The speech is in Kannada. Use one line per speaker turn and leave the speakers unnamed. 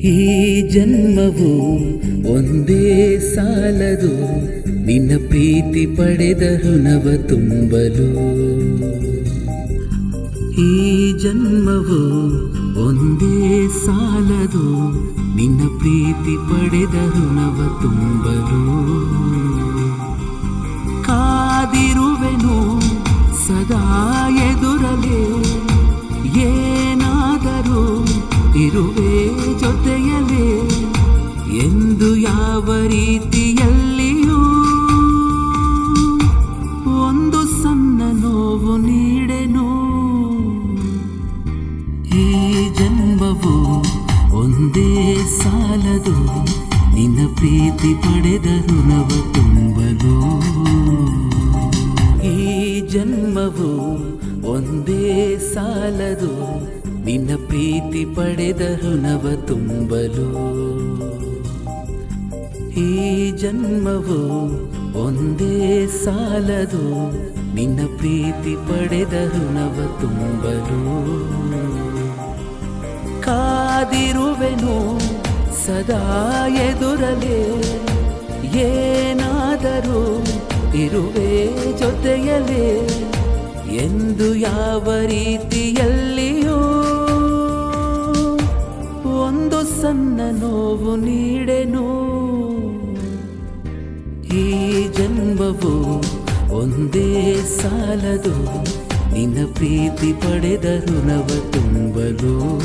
ಈ ಜನ್ಮವು ಒಂದೇ ಸಾಲದು. ನಿನ್ನ ಪ್ರೀತಿ ಪಡೆದ ಋಣವ ತುಂಬಲು. ಈ ಜನ್ಮವು ಒಂದೇ ಸಾಲದು. ನಿನ್ನ ಪ್ರೀತಿ ಪಡೆದ ಋಣವ ತುಂಬಲು. ಇರುವೆ ಜೊತೆಯಲೇ ಎಂದು ಯಾವ ರೀತಿಯಲ್ಲಿಯೂ ಒಂದು ಸಣ್ಣ ನೋವು ನೀಡೆನು. ಈ ಜನ್ಮವು ಒಂದೇ ಸಾಲದು, ನಿನ್ನ ಪ್ರೀತಿ ಪಡೆದ ಋಣವ ತುಂಬಲು. ಈ ಜನ್ಮವು ಒಂದೇ ಸಾಲದು ನಿನ್ನ ಪ್ರೀತಿ ಪಡೆದ ಋಣವ ತುಂಬಲು. ಈ ಜನ್ಮವು ಒಂದೇ ಸಾಲದು, ನಿನ್ನ ಪ್ರೀತಿ ಪಡೆದ ಋಣವ ತುಂಬಲು. ಕಾದಿರುವೆನು ಸದಾ ಎದುರಲೇ, ಏನಾದರೂ ಇರುವೆ ಜೊತೆಯಲೇ. ಎಂದು ಯಾವ ರೀತಿಯಲ್ಲಿಯೂ ನೋವು ನೀಡೆನು. ಈ ಜನ್ಮವು ಒಂದೇ ಸಾಲದು. ನಿನ್ನ ಪ್ರೀತಿ ಪಡೆದ ಋಣವ ತುಂಬಲು.